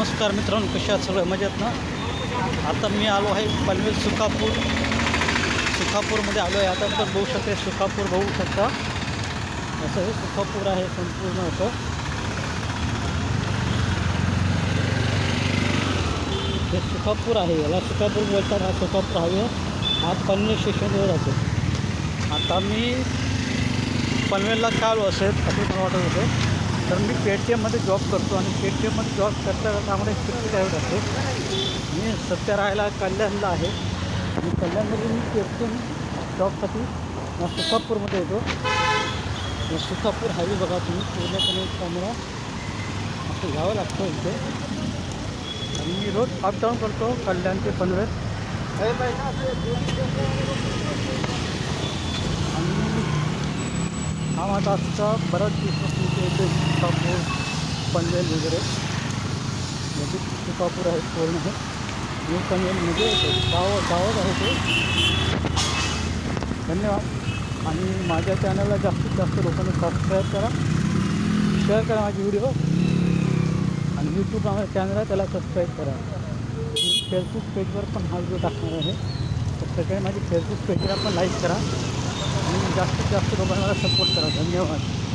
नमस्कार मित्रांनो कशा सगळं मजेत ना? आता मी आलो आहे पनवेल सुखापूर. सुखापूरमध्ये आलो आहे. आता पण बघू शकते सुखापूर बघू शकता. असं हे सुखापूर आहे संपूर्ण असं. हे सुखापूर आहे. याला सुखापूर बोलतात. हा सुखापूर हवे हा पनवेल स्टेशनवर असेल आता मी पनवेलला चालू असेल असं मला वाटत होतं. तर मी पेटीएममध्ये टी एममध्ये जॉब करतो आणि पेटीएममध्ये टी एममध्ये जॉब करता करता आम्हाला एक ड्रायव्हर असतो मी सध्या राहायला कल्याणला आहे. आणि कल्याणमध्ये मी पेटीएम टी एम जॉबसाठी सुखापूरमध्ये येतो. सुखापूर हायवे बघा तुम्ही पूर्णपणे त्यामुळं असं घ्यावं लागतं इथे. आणि मी रोज अपडाऊन करतो कल्याण ते पनवेल. आणि हा माझा आजचा बराच दिवस इथे कापूर पनवेल वगैरे. म्हणजे सुकापूर आहे पूर्ण आहे? न्यू पनवेल म्हणजे गाव गावात आहे ते. धन्यवाद. आणि माझ्या चॅनलला जास्तीत जास्त लोकांनी सबस्क्राईब करा. शेअर करा माझी व्हिडिओ आणि यूट्यूब माझं चॅनल आहे त्याला सबस्क्राईब करा. मी फेसबुक पेजवर पण हा व्हिडिओ टाकणार आहे. तर सगळे माझी फेसबुक पेजला पण लाईक करा. आणि जास्तीत जास्त लोकांना मला सपोर्ट करा. धन्यवाद.